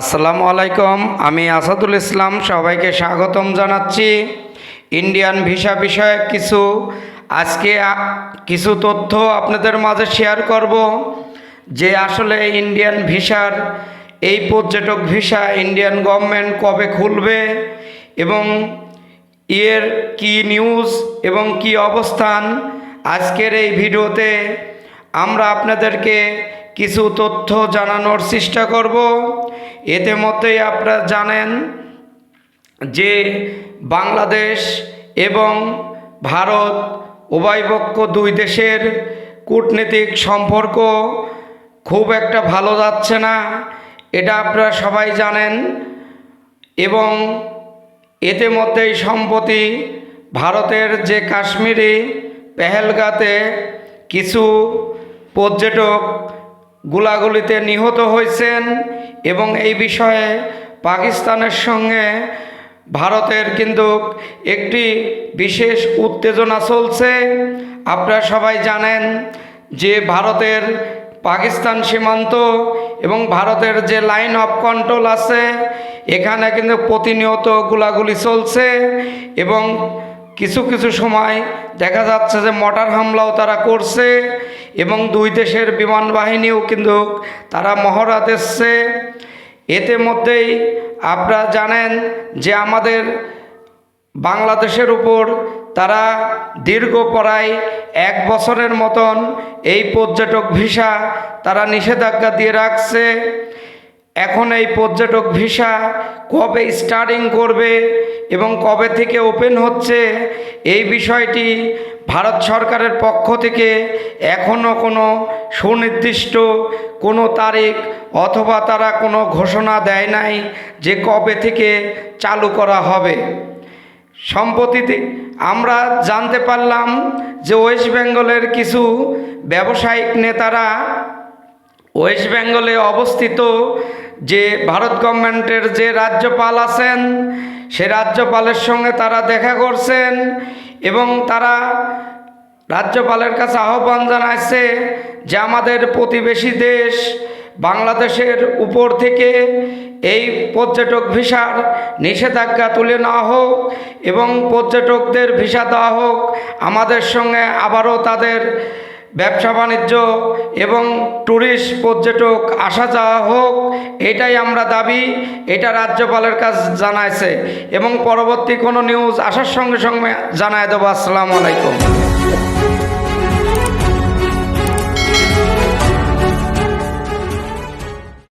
আসসালামু আলাইকুম, আমি আসাদুল ইসলাম, সবাইকে স্বাগতম জানাচ্ছি। ইন্ডিয়ান ভিসা বিষয়ে কিছু আজকে কিছু তথ্য আপনাদের মাঝে শেয়ার করব, যে আসলে ইন্ডিয়ান ভিসার, এই পর্যটক ভিসা ইন্ডিয়ান গভর্নমেন্ট কবে খুলবে এবং এর কি নিউজ এবং কি অবস্থান, আজকের এই ভিডিওতে আমরা আপনাদেরকে কিছু তথ্য জানানোর চেষ্টা করব। এতে মধ্যেই আপনারা জানেন যে বাংলাদেশ এবং ভারত উভয়পক্ষ দুই দেশের কূটনীতিক সম্পর্ক খুব একটা ভালো যাচ্ছে না, এটা আপনারা সবাই জানেন। এবং এতে মধ্যেই সম্প্রতি ভারতের যে কাশ্মীরি পেহেলগাতে কিছু পর্যটক গুলাগুলিতে নিহত হয়েছেন এবং এই বিষয়ে পাকিস্তানের সঙ্গে ভারতের কিন্তু একটি বিশেষ উত্তেজনা চলছে। আপনারা সবাই জানেন যে ভারতের পাকিস্তান সীমান্ত এবং ভারতের যে লাইন অফ কন্ট্রোল আছে, এখানে কিন্তু প্রতিনিয়ত গুলাগুলি চলছে এবং কিছু কিছু সময় দেখা যাচ্ছে যে মটার হামলাও তারা করছে এবং দুই দেশের বিমান বাহিনীও কিন্তু তারা মহড়া দিচ্ছে। এতে মধ্যেই আপনারা জানেন যে আমাদের বাংলাদেশের উপর তারা দীর্ঘ প্রায় এক বছরের মতন এই পর্যটক ভিসা তারা নিষেধাজ্ঞা দিয়ে রাখছে। এখন এই পর্যটক ভিসা কবে স্টার্টিং করবে এবং কবে থেকে ওপেন হচ্ছে, এই বিষয়টি ভারত সরকারের পক্ষ থেকে এখনও কোনো সুনির্দিষ্ট কোনো তারিখ অথবা তারা কোনো ঘোষণা দেয় নাই যে কবে থেকে চালু করা হবে। সম্প্রতিতে আমরা জানতে পারলাম যে ওয়েস্ট বেঙ্গলের কিছু ব্যবসায়িক নেতারা ওয়েস্ট বেঙ্গলে অবস্থিত যে ভারত গভর্নমেন্টের যে রাজ্যপাল আছেন, সে রাজ্যপালের সঙ্গে তারা দেখা করছেন এবং তারা রাজ্যপালের কাছে আহ্বান জানাচ্ছে যে আমাদের প্রতিবেশী দেশ বাংলাদেশের উপর থেকে এই পর্যটক ভিসার নিষেধাজ্ঞা তুলে নেওয়া হোক এবং পর্যটকদের ভিসা দেওয়া হোক, আমাদের সঙ্গে আবারও তাদের ব্যবসা বাণিজ্য এবং ট্যুরিস্ট পর্যটক আসা যাওয়া হোক, এটাই আমরা দাবি, এটা রাজ্যপালের কাজ জানাইছে। এবং পরবর্তী কোনো নিউজ আসার সঙ্গে সঙ্গে জানায় দেবো। আসসালামু আলাইকুম।